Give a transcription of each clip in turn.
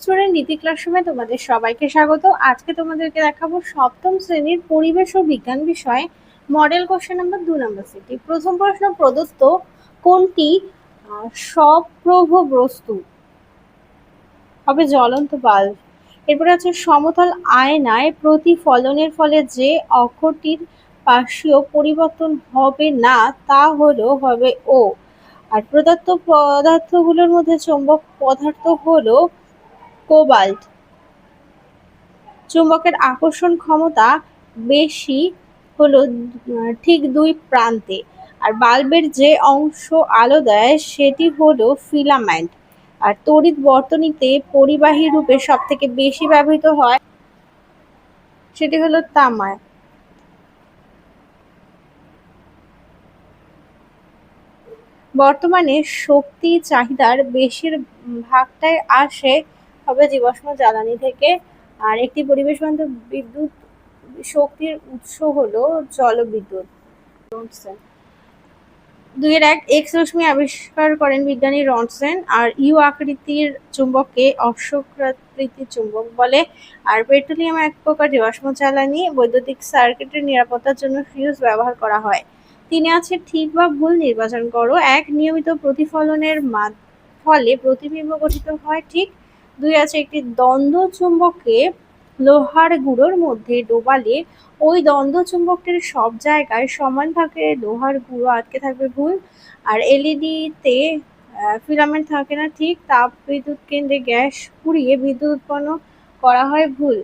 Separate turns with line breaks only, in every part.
Student নীতি ক্লাসরুমে তোমাদের সবাইকে স্বাগত। আজকে তোমাদেরকে দেখাবো সপ্তম শ্রেণির পরিবেশ ও বিজ্ঞান বিষয়ে মডেল কোশ্চেন নাম্বার দু নম্বর সেটি প্রথম প্রশ্ন, প্রদত্ত কোনটি সপ্রভ বস্তু হবে জ্বলন্ত বাল্ব। এরপরে আছে সমতল আয়নায় প্রতিফলনের ফলে যে অক্ষরটির পার্শ্বীয় পরিবর্তন হবে না, তা হলো হবে ও আর প্রদত্ত পদার্থগুলোর মধ্যে চৌম্বক পদার্থ হলো কোবাল্ট। চুম্বকের আকর্ষণ ক্ষমতা বেশি হলো ঠিক দুই প্রান্তে। আর বাল্বের যে অংশ আলো দেয়, সেটি হলো ফিলামেন্ট। আর তড়িৎ বর্তনীতে পরিবাহী রূপে সব থেকে বেশি ব্যবহৃত হয়, সেটি হলো তামায় বর্তমানে শক্তি চাহিদার বেশির ভাগটাই আসে হবে জীবাশ্ম জ্বালানি থেকে। আর একটি পরিবেশ বান্ধব বিদ্যুৎ শক্তির উৎস হলো জলবিদ্যুৎ। দুইয়ের এক এক্স রশ্মি আবিষ্কার করেন বিজ্ঞানী রনসেন, আর ইউ আকৃতির চুম্বককে অশ্বকৃতির চুম্বক বলে। আর পেট্রোলিয়াম এক প্রকার জীবাশ্ম জ্বালানি, বৈদ্যুতিক সার্কিটের নিরাপত্তার জন্য ফিউজ ব্যবহার করা হয়। তিনে আছে ঠিক বা ভুল নির্বাচন করো। এক নিয়মিত প্রতিফলনের ফলে প্রতিবিম্ব গঠিত হয় ঠিক দুই আছে একটি দ্বন্দ্ব চুম্বকে লোহার গুঁড়োর মধ্যে ডোবালে, ওই দ্বন্দ্ব চুম্বকটির সব জায়গায় সমান ভাগে লোহার গুঁড়ো আটকে থাকবে ভুল। আর এলইডিতে ফিলামেন্ট থাকে না ঠিক, তাপ বিদ্যুৎ কেন্দ্রে গ্যাস পুড়িয়ে বিদ্যুৎ উৎপন্ন করা হয় ভুল।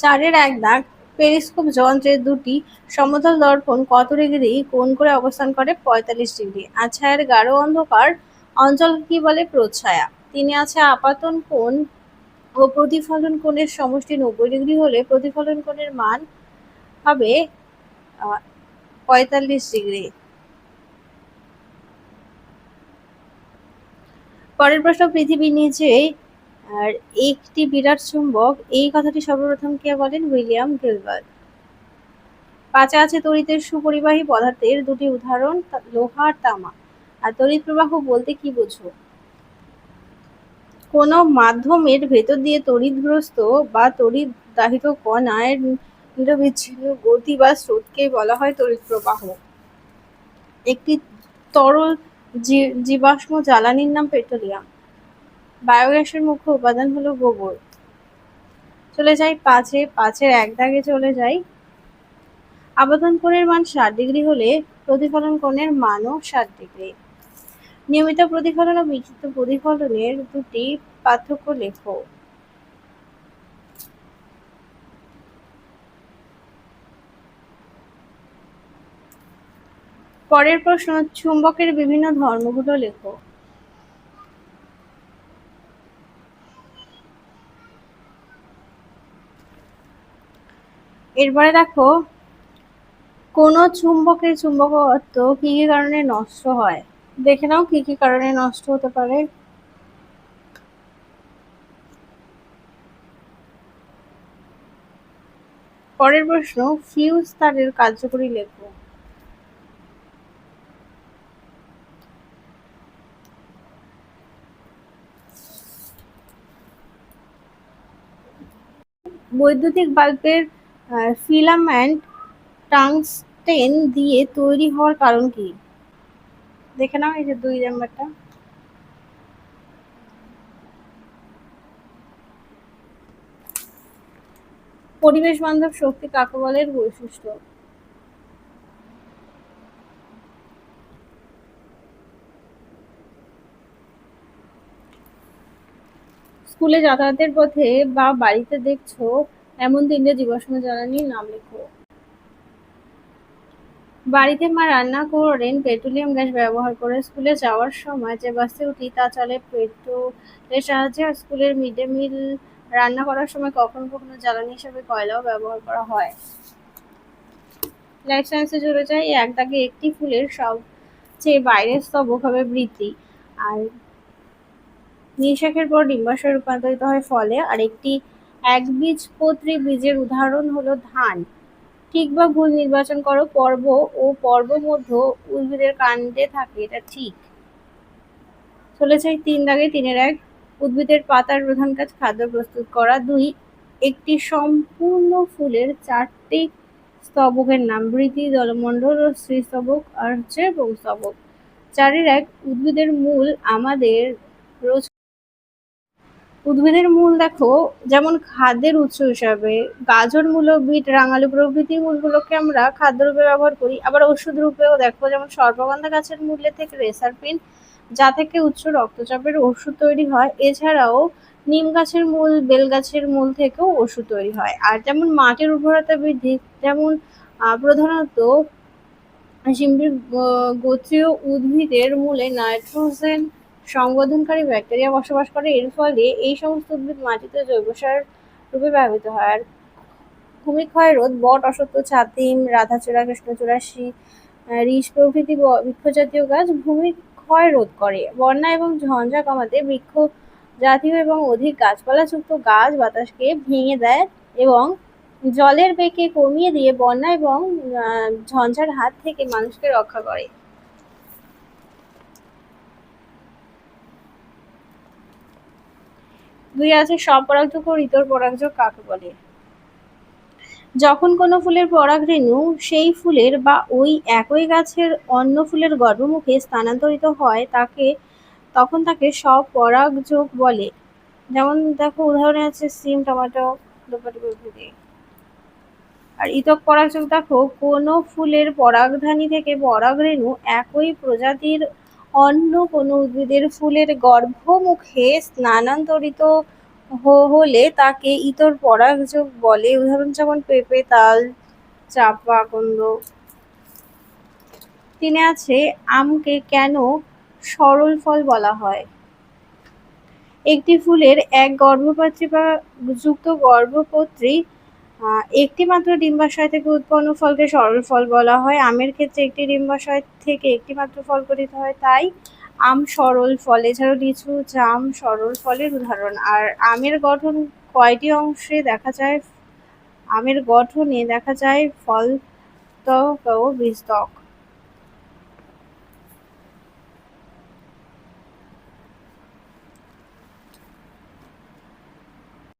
চারের এক দাগ, পেরিস্কোপ যন্ত্রের দুটি সমতল দর্পণ কত ডিগ্রি, কোন করে অবস্থান করে পঁয়তাল্লিশ ডিগ্রি। আর ছায়ার গাঢ় অন্ধকার অঞ্চল কি বলে? প্রচ্ছায়া তিনি আছে আপাতন কোণ ও প্রতিফলন কোণের সমষ্টি নব্বই ডিগ্রি হলে প্রতিফলন কোণের মান হবে পঁয়তাল্লিশ ডিগ্রি। পরের প্রশ্ন, পৃথিবীর নিচে, আর একটি বিরাট চুম্বক, এই কথাটি সর্বপ্রথম কে বলেন? William Gilbert. পাঁচে আছে তড়িতের সুপরিবাহী পদার্থের দুটি উদাহরণ লোহা আর তামা। আর তড়িৎ প্রবাহ বলতে কি বোঝো? কোনো মাধ্যমের ভেতর দিয়ে তড়িৎগ্রস্ত বা তড়িৎ দাহিত কণার নিরবিচ্ছিন্ন গতি বা স্রোতকে বলা হয় তড়িৎ প্রবাহ একটি তরল জীবাশ্ম জ্বালানির নাম পেট্রোলিয়াম। বায়োগ্যাসের মুখ্য উপাদান হলো গোবর। চলে যাই পাঁচে, পাঁচের এক দাগে চলে যাই। আবেদন কোণের মান ষাট ডিগ্রি হলে প্রতিফলন কোণের মানও ষাট ডিগ্রি। নিয়মিত প্রতিফলন ও বিক্ষিপ্ত প্রতিফলনের দুটি পার্থক্য লেখো। পরের প্রশ্ন, চুম্বকের বিভিন্ন ধর্মগুলো লেখো। এরপরে দেখো, কোন চুম্বকের চুম্বকত্ব কি কি কারণে নষ্ট হয়? দেখে নাও কি কি কারণে নষ্ট হতে পারে। পরের প্রশ্ন ফিউজ তারের কার্যকরী লেখো। বৈদ্যুতিক বাল্বের ফিলামেন্ট টাংস্টেন দিয়ে তৈরি হওয়ার কারণ কি? দেখে নাও এই যে দুই নাম্বারটা। পরিবেশ বান্ধব শক্তি কাকে বলে বৈশিষ্ট্য? স্কুলে যাতায়াতের পথে বা বাড়িতে দেখছ, এমন তিনটে জীবাশ্ম জ্বালানির নাম লেখো। বাড়িতে মা রান্না করেন, পেট্রোলিয়াম গ্যাস ব্যবহার করে স্কুলে যাওয়ার সময় যে বাসে উঠি তা চলে পেট্রোলের সাহায্যে, আর স্কুলের মিড ডে মিল রান্না করার সময় কখনো কখনো জ্বালানি হিসাবে কয়লাও ব্যবহার করা হয়। লাইফ সায়েন্সে জুড়ে যায় এক দাগে একটি ফুলের সবচেয়ে বাইরের স্তবক হবে বৃদ্ধি আর নিঃশ্বাসের পর ডিম্বাশয়ে রূপান্তরিত হয় ফলে, আর একটি একবীজপত্রী বীজের উদাহরণ হলো ধান। ঠিক বা ভুল নির্বাচন করো, পর্ব ও পর্ব মধ্য উদ্ভিদের কাণ্ডে থাকে, এটা ঠিক। চলেছে এই তিন দাগে তিনের এক, উদ্ভিদের পাতার প্রধান কাজ খাদ্য প্রস্তুত করা। দুই, একটি সম্পূর্ণ ফুলের চারটি স্তবকের নাম বৃতি দলমণ্ডল ও শ্রীস্তবক, আর হচ্ছে পুংস্তবক চারের এক, উদ্ভিদের মূল আমাদের রোজ উদ্ভিদের মূল দেখো, যেমন খাদ্যের উৎস হিসাবে গাজর মূলো বিট, রাঙালু প্রভৃতি মূলগুলোকে আমরা খাদ্যরূপে ব্যবহার করি। আবার ওষুধ রূপেও দেখো, যেমন সর্বগন্ধা গাছের মূল্যে থেকে রেসারপিন যা থেকে উচ্চ রক্তচাপের ওষুধ তৈরি হয়। এছাড়াও নিম গাছের মূল, বেল গাছের মূল থেকেও ওষুধ তৈরি হয়। আর যেমন মাটির উর্বরতা বৃদ্ধি, যেমন প্রধানত শিম্বির গোত্রীয় উদ্ভিদের মূলে নাইট্রোজেন সংবর্ধনকারী ব্যাকটেরিয়া বসবাস করে। এর ফলে এই সমস্ত উদ্ভিদ মাটিতে জৈব সার রূপে ব্যবহৃত হয়। আর ভূমিক্ষয় রোধ, বট অসত্য ছাতিম, রাধাচূড়া কৃষ্ণচূড়া রিস প্রভৃতি ব- বৃক্ষজাতীয় গাছ ভূমিক্ষয় রোধ করে। বন্যা এবং ঝঞ্ঝা কমাতে বৃক্ষ জাতীয় এবং অধিক গাছপালাযুক্ত গাছ বাতাসকে ভেঙে দেয় এবং জলের বেগকে কমিয়ে দিয়ে বন্যা এবং ঝঞ্ঝার হাত থেকে মানুষকে রক্ষা করে। দুই আছে স্বপরাগযোগ ও ইতর পরাগযোগ কাকে বলে? যখন কোনো ফুলের পরাগরেণু সেই ফুলের বা ওই একই গাছের অন্য ফুলের গর্ভমুখে স্থানান্তরিত হয়, তাকে, তখন তাকে সব স্বপরাগযোগ বলে। যেমন দেখো, উদাহরণে আছে সিম, টমেটো, দোপাটি আর ইতক পরাগযোগ দেখো, কোনো ফুলের পরাগধানী থেকে পরাগরেণু একই প্রজাতির অন্য কোনো উদ্ভিদের ফুলের গর্ভমুখে স্থানান্তরিত হ- হলে তাকে ইতর পরাগযোগ বলে। উদাহরণ যেমন পেঁপে, তাল, চাপা আকন্দ তিনি আছে, আমকে কেন সরল ফল বলা হয়? একটি ফুলের এক গর্ভপাত্রী বা যুক্ত গর্ভপত্রী একটি মাত্র ডিম্বাশয় থেকে উৎপন্ন ফলকে সরল ফল বলা হয়। আমের ক্ষেত্রে একটি ডিম্বাশয় থেকে একটি মাত্র ফল গঠিত হয়। তাই আম সরল ফল, এছাড়াও লিচু, জাম সরল ফলের উদাহরণ। আর আমের গঠন কয়টি অংশে দেখা যায়? আমের গঠনে দেখা যায় ফল ত্বক ও বীজত্বক।